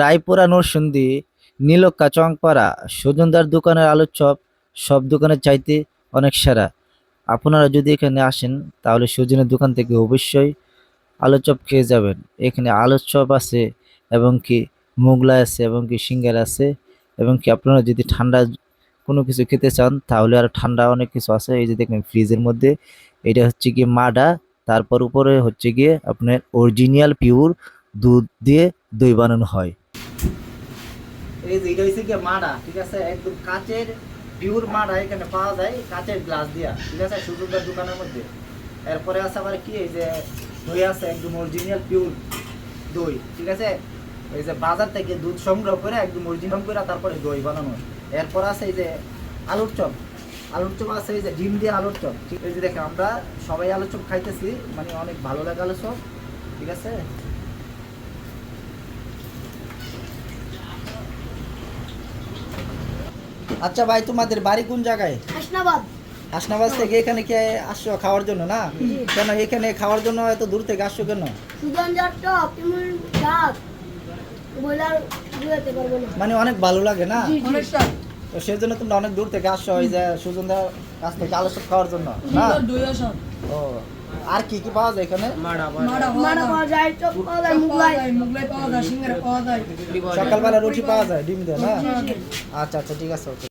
রায়পুরা নরসিংদী, নীলক্কা, চংপাড়া, সুজনদার দোকানের আলুর চপ সব দোকানের চাইতে অনেক সেরা। আপনারা যদি এখানে আসেন, তাহলে সুজনের দোকান থেকে অবশ্যই আলুর চপ খেয়ে যাবেন। এখানে আলুর চপ আছে, এবং কি মোগলাই আছে, এবং কি সিঙ্গার আছে, এবং কি আপনারা যদি ঠান্ডা কোনো কিছু খেতে চান, তাহলে আর ঠান্ডা অনেক কিছু আছে। এই যে দেখবেন ফ্রিজের মধ্যে, এটা হচ্ছে গিয়ে মাডা, তারপর উপরে হচ্ছে গিয়ে আপনার অরিজিনাল পিওর দুধ দিয়ে দই বানানো হয়। এই যে এটা হচ্ছে গিয়ে মাডা, ঠিক আছে? একদম কাচের পিওর মাডা এখানে পাওয়া যায়, কাচের গ্লাস দিয়া, ঠিক আছে? সুযোগের দোকানের মধ্যে। এরপরে আছে আবার কি, এই যে দই আছে, একদম অরিজিনাল পিওর দই, ঠিক আছে? এই যে বাজার থেকে দুধ সংগ্রহ করে একদম অরিজিনাল করে তারপরে দই বানানো এরপর আছে এই যে আলুর চপ। আলুর চপ আছে এই যে ডিম দিয়ে আলুর চপ, ঠিক যে দেখেন, আমরা সবাই আলুর চপ খাইতেছি মানে অনেক ভালো লাগে আলুর চপ, ঠিক আছে? আচ্ছা ভাই তোমাদের বাড়ি কোন জায়গায়? হাসনাবাদ। হাসনাবাদ থেকে এখানে কি আসছো খাওয়ার জন্য না? কেন এখানে খাওয়ার জন্য এত দূর থেকে আসছো কেন? মানে অনেক ভালো লাগে না? তো সেই জন্য তোমরা অনেক দূর থেকে আসছো ওই যে সুজনদার কাছ থেকে আলু চপ খাওয়ার জন্য না? ও আর কি কি পাওয়া যায় এখানে? মাড়া মারা পাওয়া যায়। চপ পাওয়া যায় মুগলাই। মুগলাই পাওয়া যায় সিঙ্গারা পাওয়া যায়। সকালবেলা রুটি পাওয়া যায় ডিম দিয়ে না? আচ্ছা আচ্ছা ঠিক আছে ওকে।